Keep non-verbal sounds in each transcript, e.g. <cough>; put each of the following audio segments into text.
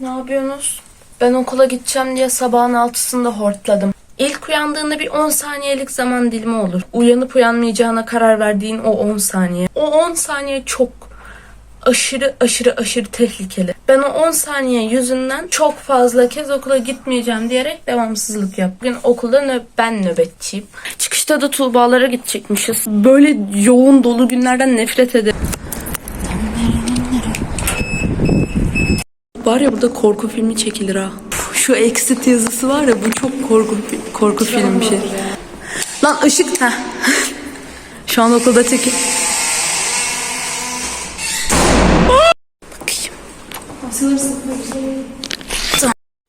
Ne yapıyorsunuz? Ben okula gideceğim diye sabahın altısında hortladım. İlk uyandığında bir 10 saniyelik zaman dilimi olur. Uyanıp uyanmayacağına karar verdiğin o 10 saniye. O 10 saniye çok aşırı aşırı aşırı tehlikeli. Ben o 10 saniye yüzünden çok fazla kez okula gitmeyeceğim diyerek devamsızlık yap. Bugün okulda nö- ben nöbetçiyim. Çıkışta da Tuğba'lara gidecekmişiz. Böyle yoğun dolu günlerden nefret ederim. Var ya burada korku filmi çekilir ha. Puh, Şu exit yazısı var ya bu çok korku korku film bir şey. Lan ışık ha. Şu an okulda. Bakayım.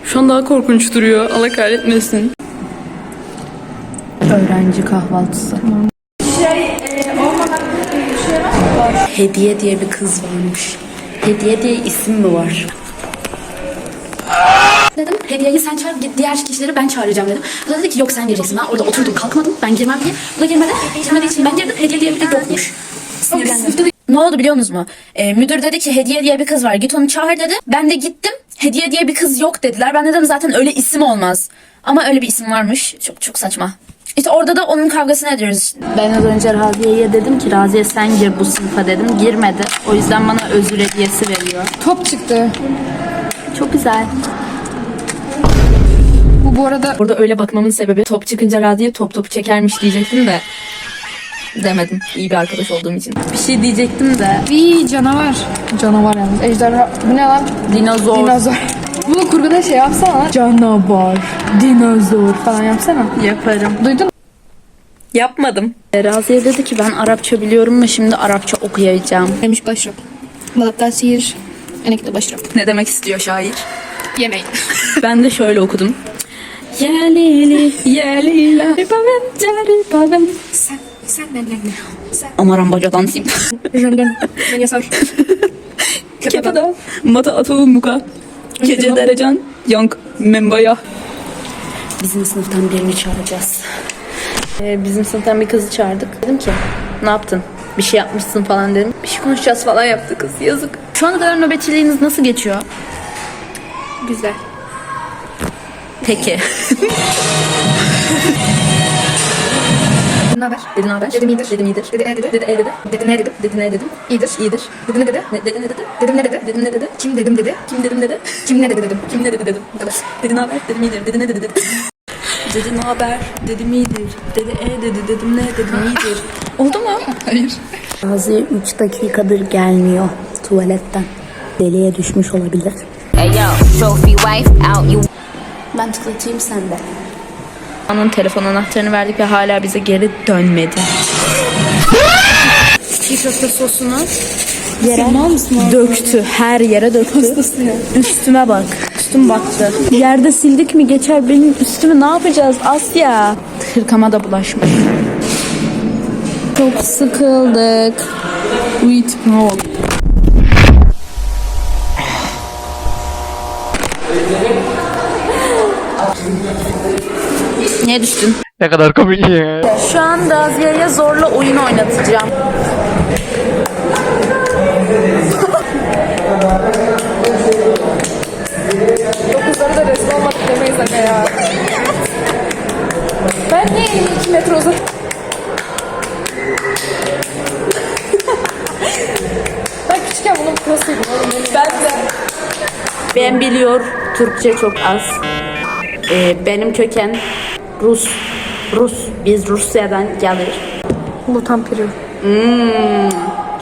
Şu an daha korkunç duruyor. Allah kahretmesin. Öğrenci kahvaltısı. Hediye diye bir kız varmış. Hediye diye isim mi var? Dedim hediyeyi sen çağır diğer kişileri ben çağıracağım dedim. O da dedi ki yok sen gireceksin. Ben orada oturdum kalkmadım ben girmem diye. Bu da girmedi. Girmediği için ben girdim hediye diye biri yokmuş. Sinirlendim. Ne oldu biliyor musunuz mu? Ee, müdür dedi ki hediye diye bir kız var git onu çağır dedi. Ben de gittim hediye diye bir kız yok dediler. Ben dedim zaten öyle isim olmaz. Ama öyle bir isim varmış. Çok çok saçma. İşte orada da onun kavgasını ediyoruz. Ben az önce Raziye'ye dedim ki Raziye sen gir bu sınıfa dedim. Girmedi. O yüzden bana özür hediyesi veriyor. Top çıktı. Çok güzel. Bu arada Burada öyle bakmamın sebebi top çıkınca Raziye top topu çekermiş diyecektim de demedim. İyi bir arkadaş olduğum için. Bir şey diyecektim de. bir canavar. Canavar yalnız. Ejderha. Bu ne lan? Dinozor. Dinozor. Bunu kurguda şey yapsana lan. Canavar. Dinozor falan yapsana. Yaparım. Duydun mu? Yapmadım. Raziye dedi ki ben Arapça biliyorum ve şimdi Arapça okuyacağım. Demiş başrap. Balıkta sihir. Enekte başrap. Ne demek istiyor şair? Yemeyin. Ben de şöyle okudum. Ya Lili, ya Lila, ribaven, ya ribaven. sen, sen ne ne? Sen. Amaran bacadan sim. Jönden. Ben yasar. Kepada, mata atu muka. Gece derecan, yank membaya. Bizim sınıftan birini çağıracağız. Ee, bizim sınıftan bir kızı çağırdık. Dedim ki ne yaptın? Bir şey yapmışsın falan dedim. Bir şey konuşacağız falan yaptı kız. Yazık. Şu ana kadar nöbetçiliğiniz nasıl geçiyor? Güzel. Peki. Ne haber? Dedi ne haber? Dedim iyidir. Dedim iyidir. Dedi e dedi. Dedi e dedi. Dedi ne dedim? Dedi ne dedim? İyidir. İyidir. Dedi ne dedi? Ne dedi ne dedi? Dedim ne dedi? Dedim ne dedi? Kim dedim dedi? Kim dedim dedi? Kim ne dedi dedim. Kim ne dedi dedim. Bu kadar. Dedi ne haber? Dedim iyidir. Dedi ne dedi dedim. Dedi ne haber? Dedim iyidir. Dedi e dedi. Dedim ne? Dedim iyidir. <laughs> Oldu mu? Hayır. Bazı 3 dakikadır gelmiyor tuvaletten. Deliye düşmüş olabilir. Hey yo, trophy wife out you Ben tıklatayım sen de. Onun telefon anahtarını verdik ve hala bize geri dönmedi. Çiğ köfte sosunu Yere döktü. Her yere döktü. Üstüme bak. Üstüm baktı. Yerde sildik mi geçer benim üstümü ne yapacağız Asya? Hırkama da bulaşmış. Çok sıkıldık. Uy tipime bak. Niye düştün? Ne kadar komik ya. Şu an Raziye'ye zorla oyun oynatacağım. Dokuzları da resmi olmak demeyiz aga ya. Ben niye elimi iki metre uzat... <laughs> ben küçükken bunun prosuyum oğlum. Ben de. Ben biliyor Türkçe çok az. Ee, benim köken Rus. Rus. Biz Rusya'dan gelir. Bu tam piri.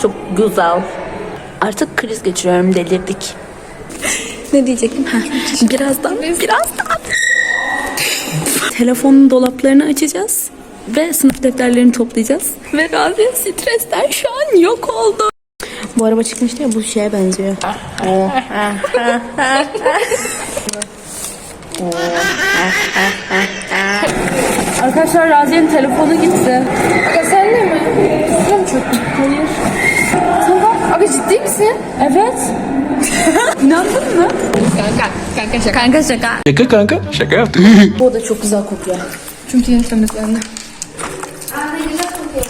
Çok güzel. Artık kriz geçiriyorum delirdik. <laughs> Ne diyecektim? Ha. Birazdan, birazdan. Telefonun dolaplarını açacağız. Ve sınıf defterlerini toplayacağız. Ve Raziye stresten şu an yok oldu. Bu araba çıkmıştı ya bu şeye benziyor. Arkadaşlar Raziye'nin telefonu gitti. Aga sen de mi? Mi çöktün? Hayır. Tamam. Aga ciddi misin? Evet. <laughs> İnandın mı? Kanka. Kanka şaka. Kanka şaka. Şaka kanka. Şaka yaptık. Bu da çok güzel kokuyor. Çünkü yeni temizlendi.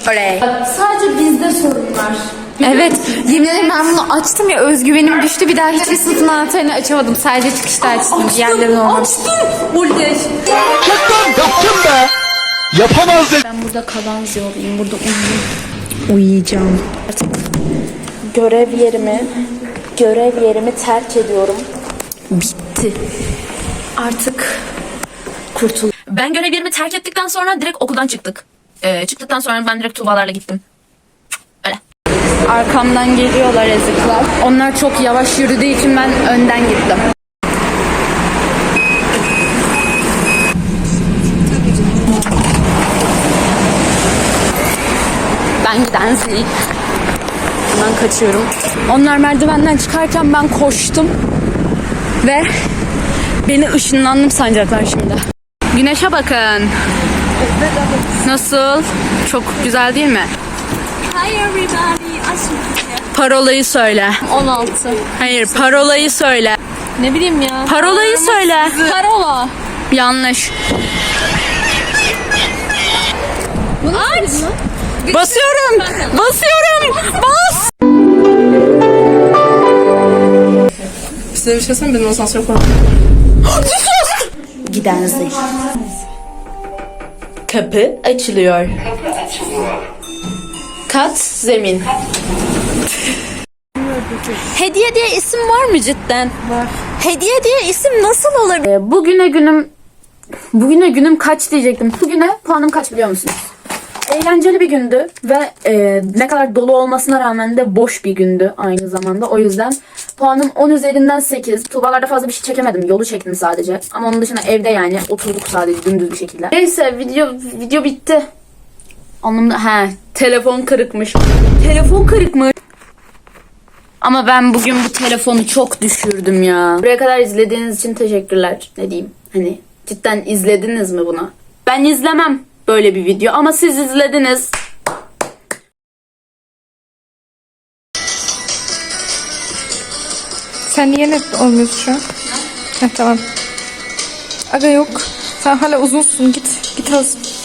Oley. Sadece bizde sorun var. Evet. Yemin ederim ben bunu açtım ya özgüvenim düştü. Bir daha hiçbir sınıfın anahtarını açamadım. Sadece çıkışta açtım. Diğerlerini olmadı. Yaptım be. Yapamaz. Ben burada kalan olayım. Burada uyuyayım. Uyuyacağım. Artık görev yerimi, görev yerimi terk ediyorum. Bitti. Artık kurtul. Ben görev yerimi terk ettikten sonra direkt okuldan çıktık. Ee, çıktıktan sonra ben direkt Tuğbalarla gittim. Öyle. Arkamdan geliyorlar ezikler. Onlar çok yavaş yürüdüğü için ben önden gittim. Giden zil. Ben kaçıyorum. Onlar merdivenden çıkarken ben koştum. Ve beni ışınlandım sanacaklar şimdi. Güneşe bakın. Nasıl? Çok güzel değil mi? Parolayı söyle. 16. Hayır, parolayı söyle. Ne bileyim ya. Parolayı söyle. Parola. Yanlış. Aç. Basıyorum. Basıyorum. Bas. Size bir şey söyleyeyim benim asansör falan. Giden zil. Kapı açılıyor. Kat zemin. Hediye diye isim var mı cidden? Var. Hediye diye isim nasıl olabilir? Ee, Bugüne günüm Bugüne günüm kaç diyecektim. Bugüne puanım kaç biliyor musunuz? Eğlenceli bir gündü ve e, ne kadar dolu olmasına rağmen de boş bir gündü aynı zamanda. O yüzden puanım 10 üzerinden 8. Tuğbalarda fazla bir şey çekemedim. Yolu çektim sadece. Ama onun dışında evde yani oturduk sadece dümdüz bir şekilde. Neyse video video bitti. Anlamda he telefon kırıkmış. Telefon kırıkmış. Ama ben bugün bu telefonu çok düşürdüm ya. Buraya kadar izlediğiniz için teşekkürler. Ne diyeyim? Hani cidden izlediniz mi bunu? Ben izlemem böyle bir video ama siz izlediniz. Sen niye net olmuyorsun şu an? Heh, tamam. Aga yok. Sen hala uzunsun. Git. Git az.